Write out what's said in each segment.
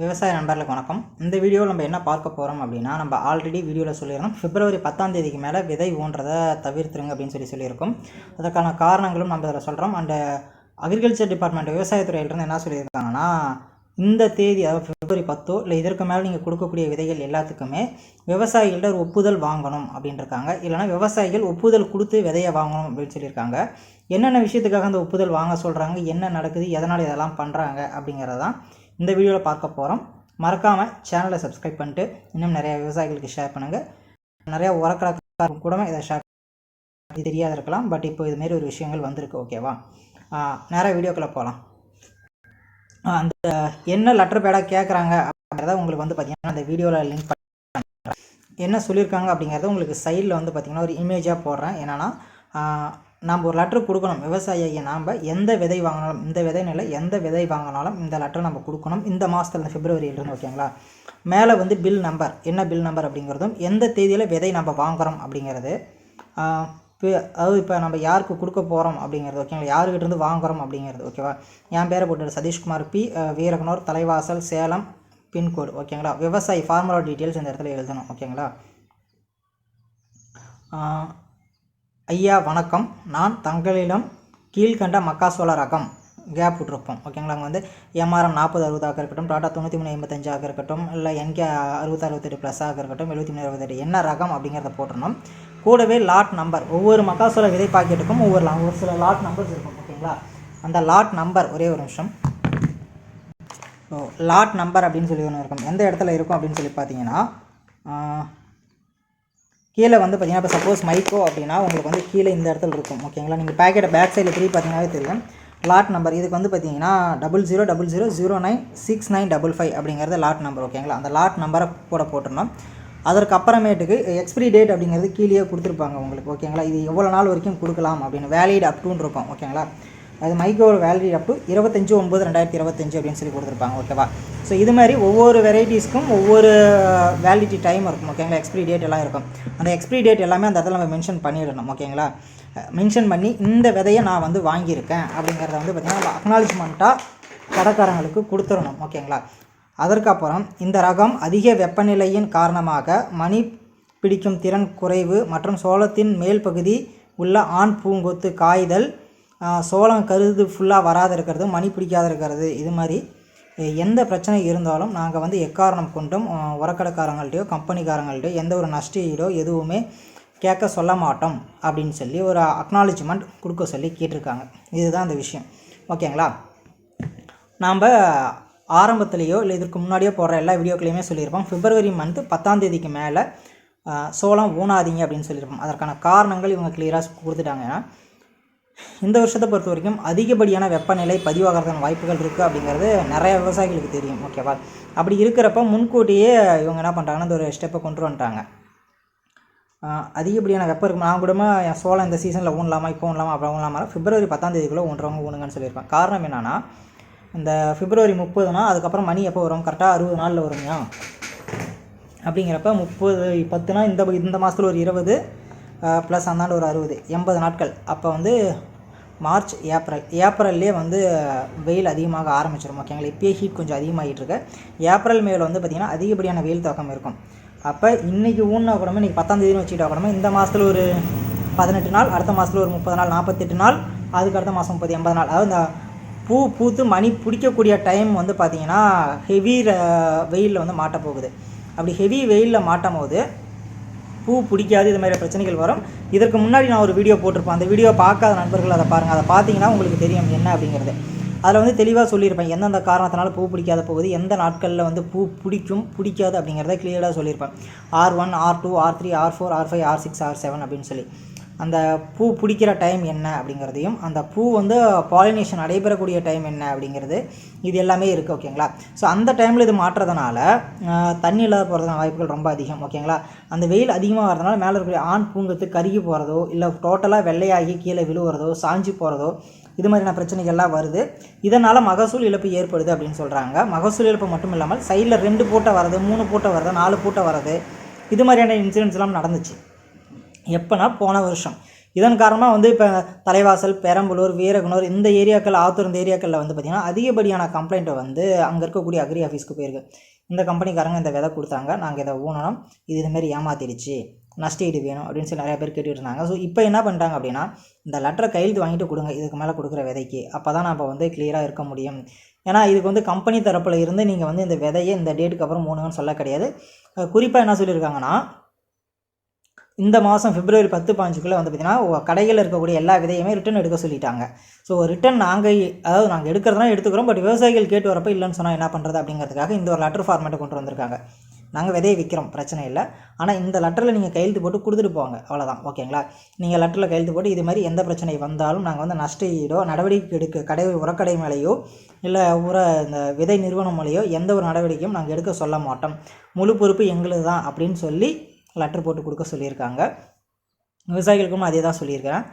விவசாய நண்பர்களுக்கு வணக்கம். இந்த வீடியோவில் நம்ம என்ன பார்க்க போகிறோம் அப்படின்னா நம்ம ஆல்ரெடி வீடியோவில் சொல்லியிருந்தோம். பிப்ரவரி பத்தாம் தேதிக்கு மேலே விதை ஊன்றதை தவிர்த்துருங்க அப்படின்னு சொல்லி சொல்லியிருக்கோம். அதற்கான காரணங்களும் நம்ம இதில் சொல்கிறோம் அண்டு அக்ரிகல்ச்சர் டிபார்ட்மெண்ட் விவசாயத்துறையிலிருந்து என்ன சொல்லியிருக்காங்கன்னா இந்த தேதி அதாவது பிப்ரவரி பத்தோ இல்லை இதற்கு மேலே நீங்கள் கொடுக்கக்கூடிய விதைகள் எல்லாத்துக்குமே விவசாயிகள்ட்ட ஒரு ஒப்புதல் வாங்கணும் அப்படின்ட்டுருக்காங்க இல்லைனா விவசாயிகள் ஒப்புதல் கொடுத்து விதையை வாங்கணும் அப்படின்னு சொல்லியிருக்காங்க. என்னென்ன விஷயத்துக்காக அந்த ஒப்புதல் வாங்க சொல்கிறாங்க என்ன நடக்குது? எதனால் இதெல்லாம் பண்ணுறாங்க அப்படிங்கிறதான் இந்த வீடியோவில் பார்க்க போகிறோம் மறக்காமல் சேனலை சப்ஸ்கிரைப் பண்ணிட்டு இன்னும் நிறைய விவசாயிகளுக்கு ஷேர் பண்ணுங்கள் நிறையா உரக்கடக்காரங்க கூட இதை ஷேர் இது தெரியாத இருக்கலாம். பட் இப்போ இதுமாரி ஒரு விஷயங்கள் வந்திருக்கு ஓகேவா நிறைய வீடியோக்குள்ளே போகலாம் அந்த என்ன லெட்டர் பேடாக கேட்குறாங்க அப்படிங்கிறத உங்களுக்கு வந்து பார்த்தீங்கன்னா அந்த வீடியோவில் லிங்க் பண்ணுறேன் என்ன சொல்லியிருக்காங்க அப்படிங்கிறத உங்களுக்கு சைடில் வந்து பார்த்திங்கன்னா ஒரு இமேஜாக போடுறேன். என்னென்னா நம்ம ஒரு லெட்டர் கொடுக்கணும். விவசாயியை நாம் எந்த விதை வாங்கினாலும் இந்த விதை நிலை எந்த விதை வாங்கினாலும் இந்த லெட்டர் நம்ம கொடுக்கணும். இந்த மாதத்தில் பிப்ரவரியிலிருந்து ஓகேங்களா மேலே வந்து பில் நம்பர் என்ன பில் நம்பர் அப்படிங்கிறதும் எந்த தேதியில் விதை நம்ம வாங்குகிறோம் அப்படிங்கிறது இப்போ அதாவது இப்போ நம்ம யாருக்கு கொடுக்க போகிறோம் அப்படிங்கிறது ஓகேங்களா யாருக்கிட்டேருந்து வாங்குகிறோம் அப்படிங்கிறது ஓகேவா என் பேரை போட்டு Satishkumar B Veeraganur Thalaivasal Salem pin code ஓகேங்களா விவசாயி ஃபார்மரோட டீட்டெயில்ஸ் இந்த இடத்துல எழுதணும் ஓகேங்களா ஐயா வணக்கம். நான் தங்களிடம் கீழ்கண்ட மக்காசோள ரகம் கேப் விட்ருப்போம் ஓகேங்களா அங்கே வந்து எம்ஆர்எம் நாற்பது அறுபதாக இருக்கட்டும் டாட்டா தொண்ணூற்றி மூணு எண்பத்தஞ்சாக இருக்கட்டும் இல்லை என்கே அறுபத்தி அறுபத்தெட்டு ப்ளஸ்ஸாக இருக்கட்டும் எழுபத்தி மூணு அறுபத்தெட்டு. என்ன ரகம் அப்படிங்கிறத போட்டுருணும் கூடவே லாட் நம்பர் ஒவ்வொரு மக்காசோள விதை பாக்கெட்டுக்கும் ஒவ்வொரு ஒரு சில லாட் நம்பர்ஸ் இருக்கும். ஓகேங்களா அந்த லாட் நம்பர் ஒரே ஒரு நிமிஷம். லாட் நம்பர் அப்படின்னு சொல்லி ஒன்று இருக்கும். எந்த இடத்துல இருக்கும் அப்படின்னு சொல்லி பார்த்தீங்கன்னா கீழே வந்து பார்த்தீங்கன்னா இப்போ சப்போஸ் மைக்கோ அப்படின்னா உங்களுக்கு வந்து கீழே இந்த இடத்துல இருக்கும். ஓகேங்களா நீங்கள் பேக்கெட்டை பேக் சைடில் திருப்பி பார்த்தீங்கன்னாவே தெரியும். லாட் நம்பர் இதுக்கு வந்து பார்த்தீங்கன்னா double zero double zero zero nine six nine double five அப்படிங்கிறது லாட் நம்பர் ஓகேங்களா அந்த லாட் நம்பரை கூட போட்டுருந்தோம் அதற்கு அப்புறமேட்டுக்கு எக்ஸ்பிரி டேட் அப்படிங்கிறது கீழே கொடுத்துருப்பாங்க உங்களுக்கு. ஓகேங்களா இது எவ்வளோ நாள் வரைக்கும் கொடுக்கலாம் அப்படின்னு வேலிட் டூன் இருக்கும். ஓகேங்களா அது மைக்ரோவோட வேல்யூ அப் டு இருபத்தஞ்சி ஒம்பது ரெண்டாயிரத்தி இருபத்தஞ்சு அப்படின்னு சொல்லி கொடுத்துருப்பாங்க ஓகேவா ஸோ இது மாதிரி ஒவ்வொரு வெரைட்டிஸ்க்கும் ஒவ்வொரு வேலிடிட்டி டைம் இருக்கும் ஓகேங்களா எக்ஸ்பிரி டேட் எல்லாம் இருக்கும். அந்த எக்ஸ்பிரி டேட் எல்லாமே அந்த இடத்துல நம்ம மென்ஷன் பண்ணிடணும் ஓகேங்களா மென்ஷன் பண்ணி இந்த விதையை நான் வந்து வாங்கியிருக்கேன் அப்படிங்கிறத வந்து பார்த்திங்கன்னா அக்னாலஜ்மெண்ட்டாக கடைக்காரங்களுக்கு கொடுத்துடணும் ஓகேங்களா அதற்கப்புறம் இந்த ரகம் அதிக வெப்பநிலையின் காரணமாக மணி பிடிக்கும் திறன் குறைவு மற்றும் சோளத்தின் மேல் பகுதி உள்ள ஆண் பூங்கொத்து காய்தல் சோளம் கருது ஃபுல்லாக வராது இருக்கிறது மணி பிடிக்காத இருக்கிறது இது மாதிரி எந்த பிரச்சனை இருந்தாலும் நாங்கள் வந்து எக்காரணம் கொண்டும் உரக்கடைக்காரங்கள்ட்டையோ கம்பெனிக்காரங்கள்ட்டையோ எந்த ஒரு நஷ்டீடோ எதுவுமே கேட்க சொல்ல மாட்டோம் அப்படின்னு சொல்லி ஒரு அக்னாலஜ்மெண்ட் கொடுக்க சொல்லி கேட்டிருக்காங்க. இதுதான் அந்த விஷயம். ஓகேங்களா? நாம் ஆரம்பத்துலேயோ இல்லை இதுக்கு முன்னாடியோ போடுற எல்லா வீடியோக்களையுமே சொல்லியிருப்போம். பிப்ரவரி மந்த்து பத்தாம் தேதிக்கு மேலே சோளம் ஊனாதீங்க அப்படின்னு சொல்லியிருப்போம். அதற்கான காரணங்கள் இவங்க கிளியராக கொடுத்துட்டாங்க. இந்த வருஷத்தை பொறுத்த வரைக்கும் அதிகப்படியான வெப்பநிலை பதிவாகிறதுக்கான வாய்ப்புகள் இருக்குது அப்படிங்கிறது நிறைய விவசாயிகளுக்கு தெரியும் ஓகேவா அப்படி இருக்கிறப்ப முன்கூட்டியே இவங்க என்ன பண்ணுறாங்கன்னா இந்த ஒரு ஸ்டெப்பை கொண்டு வந்துட்டாங்க. அதிகப்படியான வெப்பம் இருக்கும் நான் கூட என் சோளம் இந்த சீசனில் ஊனலாமா இப்போ ஊனலாமா அப்புறம் ஊனலாமா பிப்ரவரி பத்தாம் தேதிக்குள்ளே ஊன்றவங்க ஊனுங்கன்னு சொல்லியிருப்பேன் காரணம் என்னென்னா இந்த பிப்ரவரி முப்பதுனா அதுக்கப்புறம் மணி எப்போ வரும்? கரெக்டாக அறுபது நாளில் வருங்க அப்படிங்கிறப்ப முப்பது பத்துனா இந்த இந்த மாதத்தில் ஒரு இருபது ப்ளஸ் அந்தாண்டு ஒரு அறுபது. எண்பது நாட்கள். அப்போ வந்து மார்ச் ஏப்ரல். ஏப்ரல்லே வந்து வெயில் அதிகமாக ஆரம்பிச்சிடும் ஓகேங்களா இப்போயே ஹீட் கொஞ்சம் அதிகமாகிட்டு இருக்கு. ஏப்ரல் மேல வந்து பார்த்திங்கன்னா அதிகப்படியான வெயில் தாக்கம் இருக்கும். அப்போ இன்றைக்கி ஊன்னா கூடமே இன்றைக்கி பத்தாம் தேதினு வச்சுக்கிட்டா கூடமே இந்த மாதத்தில் ஒரு பதினெட்டு நாள் அடுத்த மாதத்தில் ஒரு முப்பது நாள் நாற்பத்தெட்டு நாள் அதுக்கு அடுத்த மாதம் முப்பது எண்பது நாள். அதாவது இந்த பூ பூத்து மணி பிடிக்கக்கூடிய டைம் வந்து பார்த்திங்கன்னா ஹெவி வெயிலில் வந்து மாட்ட போகுது. அப்படி ஹெவி வெயிலில் மாட்டும் போது பூ பிடிக்காது இது மாதிரி பிரச்சனைகள் வரும். இதற்கு முன்னாடி நான் ஒரு வீடியோ போட்டிருப்பேன். அந்த வீடியோ பார்க்காத நண்பர்கள் அதை பாருங்கள் அதை பார்த்தீங்கன்னா உங்களுக்கு தெரியும் என்ன அப்படிங்கிறது. அதில் வந்து தெளிவாக சொல்லியிருப்பேன். எந்தெந்த காரணத்தினால பூ பிடிக்காத போகுது எந்த நாட்களில் வந்து பூ பிடிக்கும் பிடிக்காது அப்படிங்கிறத கிளியராக சொல்லியிருப்பேன். R one R two R three R four R five R six R seven அப்படின்னு சொல்லி. அந்த பூ பிடிக்கிற டைம் என்ன அப்படிங்கிறதையும் அந்த பூ வந்து பாலினேஷன் நடைபெறக்கூடிய டைம் என்ன அப்படிங்கிறது இது எல்லாமே இருக்குது ஓகேங்களா ஸோ அந்த டைமில் இது மாற்றுறதுனால தண்ணி இல்லாத போகிறதுக்கான வாய்ப்புகள் ரொம்ப அதிகம் ஓகேங்களா அந்த வெயில் அதிகமாக வரதுனால மேலே இருக்கக்கூடிய ஆண் பூங்கத்து கருகி போகிறதோ இல்லை டோட்டலாக வெள்ளையாகி கீழே விழுவுறதோ சாஞ்சி போகிறதோ இது மாதிரியான பிரச்சனைகள்லாம் வருது. இதனால் மகசூல் இழப்பு ஏற்படுது அப்படின்னு சொல்கிறாங்க மகசூல் இழப்பு மட்டும் இல்லாமல் சைடில் ரெண்டு பூட்டை வரது மூணு பூட்டை வரது நாலு பூட்டை வரது இது மாதிரியான இன்சிடென்ட்ஸ்லாம் நடந்துச்சு. எப்போனா போன வருஷம். இதன் காரணமாக வந்து இப்போ தலைவாசல் பெரம்பலூர் வீரகனூர் இந்த ஏரியாக்கள் ஆத்தூர் இந்த ஏரியாக்களில் வந்து பார்த்திங்கன்னா அதிகப்படியான கம்ப்ளைண்ட்டை வந்து அங்கே இருக்கக்கூடிய அக்ரி ஆஃபீஸ்க்கு போயிருக்கு. இந்த கம்பெனிக்காரங்க இந்த விதை கொடுத்தாங்க நாங்கள் இதை ஊனணும். இது இதுமாரி ஏமாத்திடுச்சு. நஷ்டஈடு வேணும் அப்படின்னு சொல்லி நிறையா பேர் கேட்டுட்டு இருந்தாங்க. ஸோ இப்போ என்ன பண்ணிட்டாங்க அப்படின்னா இந்த லெட்டரை கையெழுத்து வாங்கிட்டு கொடுங்க. இதுக்கு மேலே கொடுக்குற விதைக்கு. அப்போ தான் நம்ம வந்து கிளியராக இருக்க முடியும். ஏன்னா இதுக்கு வந்து கம்பெனி தரப்பில் இருந்து நீங்கள் வந்து இந்த விதையை இந்த டேட்டுக்கு அப்புறம் மூணுன்னு சொல்ல கிடையாது. குறிப்பாக என்ன சொல்லியிருக்காங்கன்னா இந்த மாதம் பிப்ரவரி பத்து பாஞ்சுக்குள்ளே வந்து பார்த்திங்கன்னா கடைகளில் இருக்கக்கூடிய எல்லா விதையுமே ரிட்டன் எடுக்க சொல்லிட்டாங்க. ஸோ ரிட்டன் நாங்கள் அதாவது நாங்கள் எடுக்கிறதுனா எடுத்துக்கிறோம் பட் விவசாயிகள் கேட்டு வரப்போ இல்லைன்னு சொன்னால் என்ன பண்ணுறது அப்படிங்கிறதுக்காக இந்த ஒரு லெட்டர் ஃபார்மேட்டை கொண்டு வந்திருக்காங்க. நாங்கள் விதையை விற்கிறோம் பிரச்சனை இல்லை. ஆனால் இந்த லெட்டரில் நீங்கள் கையெழுத்து போட்டு கொடுத்துட்டு போங்க அவ்வளோதான் ஓகேங்களா? நீங்கள் லெட்டரில் கையெழுத்து போட்டு இது மாதிரி எந்த பிரச்சனை வந்தாலும் நாங்கள் வந்து நஷ்ட ஈடோ நடவடிக்கை எடுக்க கடை உரக்கடை மேலேயோ இல்லை உர இந்த விதை நிறுவனம் மேலேயோ எந்த ஒரு நடவடிக்கையும் நாங்கள் எடுக்க சொல்ல மாட்டோம். முழு பொறுப்பு எங்களுது தான் அப்படின்னு சொல்லி லெட்டர் போட்டு கொடுக்க சொல்லியிருக்காங்க. விவசாயிகளுக்கும் அதே தான் சொல்லியிருக்கிறேன்.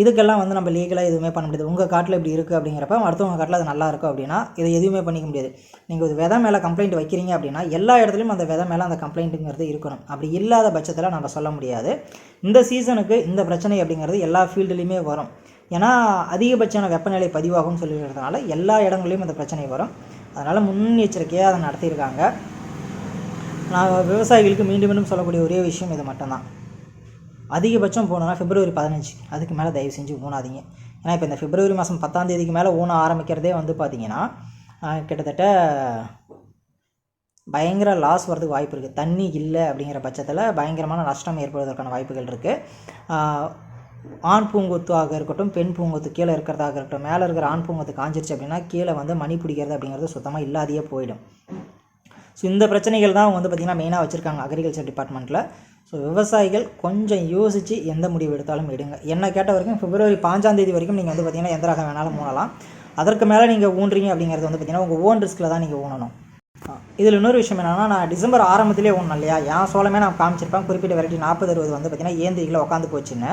இதுக்கெல்லாம் வந்து நம்ம லீகலாக எதுவுமே பண்ண முடியாது. உங்கள் காட்டில் இப்படி இருக்குது அப்படிங்கிறப்ப அடுத்தவங்க காட்டில் அது நல்லா இருக்கும் அப்படின்னா இதை எதுவுமே பண்ணிக்க முடியாது. நீங்கள் ஒரு விதை மேலே கம்ப்ளைண்ட் வைக்கிறீங்க அப்படின்னா எல்லா இடத்துலையும் அந்த விதை மேலே அந்த கம்ப்ளைண்ட்டுங்கிறது இருக்கணும். அப்படி இல்லாத பட்சத்தில் நம்ம சொல்ல முடியாது. இந்த சீசனுக்கு இந்த பிரச்சனை அப்படிங்கிறது எல்லா ஃபீல்டுலேயுமே வரும். ஏன்னா அதிகபட்சமான வெப்பநிலை பதிவாகும்னு சொல்லிடுறதுனால எல்லா இடங்களையும் அந்த பிரச்சனை வரும். அதனால் முன்னெச்சரிக்கையாக அதை நடத்தியிருக்காங்க. நான் விவசாயிகளுக்கு மீண்டும் மீண்டும் சொல்லக்கூடிய ஒரே விஷயம் இது மட்டும்தான். அதிகபட்சம் போனோன்னா பிப்ரவரி பதினஞ்சு. அதுக்கு மேலே தயவு செஞ்சு ஊனாதீங்க. ஏன்னா இப்போ இந்த பிப்ரவரி மாதம் பத்தாம் தேதிக்கு மேலே ஊன ஆரம்பிக்கிறதே வந்து பார்த்திங்கன்னா கிட்டத்தட்ட பயங்கர லாஸ் வரதுக்கு வாய்ப்பு இருக்குது தண்ணி இல்லை அப்படிங்கிற பட்சத்தில் பயங்கரமான நஷ்டம் ஏற்படுவதற்கான வாய்ப்புகள் இருக்குது ஆண் பூங்கொத்தாக இருக்கட்டும் பெண் பூங்கொத்து கீழே இருக்கிறதாக இருக்கட்டும் மேலே இருக்கிற ஆண் பூங்கொத்து காஞ்சிருச்சு அப்படின்னா கீழே வந்து மணி பிடிக்கிறது அப்படிங்கிறது சுத்தமாக இல்லாதையே போயிடும். ஸோ இந்த பிரச்சனைகள் தான் வந்து பார்த்திங்கன்னா மெயினாக வச்சுருக்காங்க அக்ரிகல்ச்சர் டிபார்ட்மெண்ட்டில் ஸோ விவசாயிகள் கொஞ்சம் யோசித்து எந்த முடிவு எடுத்தாலும் எடுங்க. என்ன கேட்ட வரைக்கும் பிப்ரவரி பாஞ்சாந்தேதி வரைக்கும் நீங்கள் வந்து பார்த்திங்கன்னா எந்த ரகம் வேணாலும் மூடலாம் அதற்கு மேலே நீங்கள் ஊன்றீங்க அப்படிங்கிறது வந்து பார்த்திங்கன்னா உங்கள் ஓன் ரிஸ்கில் தான் நீங்கள் ஊனணும். இதில் இன்னொரு விஷயம் என்னென்னா நான் டிசம்பர் ஆரம்பத்திலே ஒன்றும் இல்லையா? என் சோளமே நான் காமிச்சிருப்பேன். குறிப்பிட்ட வெரைட்டி நாற்பது அறுபது வந்து பார்த்திங்கன்னா ஏந்திரிகளை உட்காந்து போச்சுன்னு.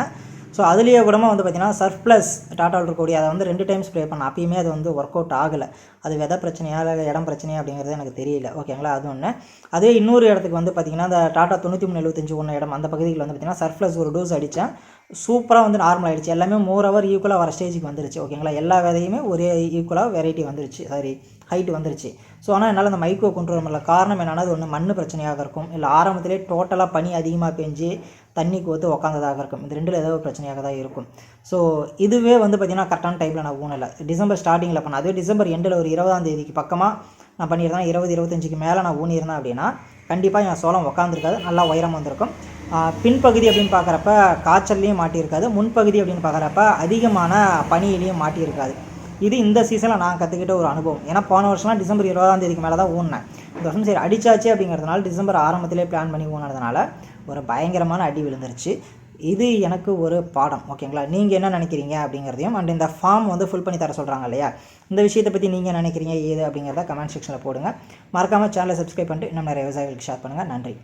ஸோ அதுலேயே கூட வந்து பார்த்திங்கன்னா சர்ப்ளஸ் ப்ளஸ் டாட்டாவில் இருக்கக்கூடிய அதை வந்து ரெண்டு டைம் ஸ்ப்ரே பண்ண அப்பயுமே அது வந்து ஒர்க் அவுட் ஆகலை. அது விதை பிரச்சனையா இல்லை இடம் பிரச்சனையா அப்படிங்கிறது எனக்கு தெரியல. ஓகேங்களா அது ஒன்று அதே இன்னொரு இடத்துக்கு வந்து பார்த்திங்கன்னா அந்த டாட்டா தொண்ணூற்றி மூணு எழுபத்தஞ்சு ஒன்று இடம் அந்த பகுதியில் வந்து பார்த்திங்கன்னா சர்ப்ளஸ் ஒரு டோஸ் அடித்தேன் சூப்பராக வந்து நார்மல் ஆகிடுச்சு எல்லாமே மோர் ஹவர் ஈக்குவலாக வர ஸ்டேஜுக்கு வந்துருச்சு. ஓகேங்களா எல்லா விதையுமே ஒரே ஈக்குவலாக வெரைட்டி வந்துருச்சு. சாரி ஹைட் வந்துருச்சு. ஸோ ஆனால் என்னால் அந்த மைக்ரோ கொண்டு வர முடியல காரணம் என்னன்னா அது ஒன்று மண் பிரச்சனையாக இருக்கும். இல்லை ஆரம்பத்திலே டோட்டலாக பனி அதிகமாக பெஞ்சு தண்ணி கோத்து உக்காந்ததாக இருக்கும். இந்த ரெண்டில் ஏதோ ஒரு பிரச்சனையாக தான் இருக்கும். ஸோ இதுவே வந்து பார்த்திங்கன்னா கரெக்டான டைமில் நான் ஊனலை. டிசம்பர் ஸ்டார்டிங்கில் பண்ணேன் அதே டிசம்பர் எண்டில் ஒரு இருபதாம் தேதிக்கு பக்கமாக நான் பண்ணியிருந்தேன் இருபது இருபத்தஞ்சிக்கு மேலே நான் ஊனியிருந்தேன் அப்படின்னா கண்டிப்பாக என் சோளம் உட்காந்துருக்காது நல்லா உயரம் வந்திருக்கும். பின்பகுதி அப்படின்னு பார்க்குறப்ப காய்ச்சல்லையும் மாட்டியிருக்காது. முன்பகுதி அப்படின்னு பார்க்குறப்ப அதிகமான பனியிலையும் மாட்டியிருக்காது. இது இந்த சீசனில் நான் கற்றுக்கிட்ட ஒரு அனுபவம். ஏன்னா போன வருஷம்லாம் டிசம்பர் இருபதாம் தேதிக்கு மேலே தான் ஊனினேன் இந்த வருஷம் சரி அடிச்சாச்சு அப்படிங்கிறதுனால டிசம்பர் ஆரம்பத்திலே பிளான் பண்ணி ஊனதுனால ஒரு பயங்கரமான அடி விழுந்துருச்சு. இது எனக்கு ஒரு பாடம் ஓகேங்களா? நீங்கள் என்ன நினைக்கிறீங்க அப்படிங்கிறதையும் அண்ட் இந்த ஃபார்ம் வந்து ஃபில் பண்ணி தர சொல்கிறாங்க இல்லையா? இந்த விஷயத்தை பற்றி நீங்கள் நினைக்கிறீங்க ஏது அப்படிங்கிறத கமெண்ட் செக்ஷனில் போடுங்க. மறக்காமல் சேனலை சப்ஸ்கிரைப் பண்ணிட்டு இன்னும் நிறைய விவசாயிகளுக்கு ஷேர் பண்ணுங்கள் நன்றி.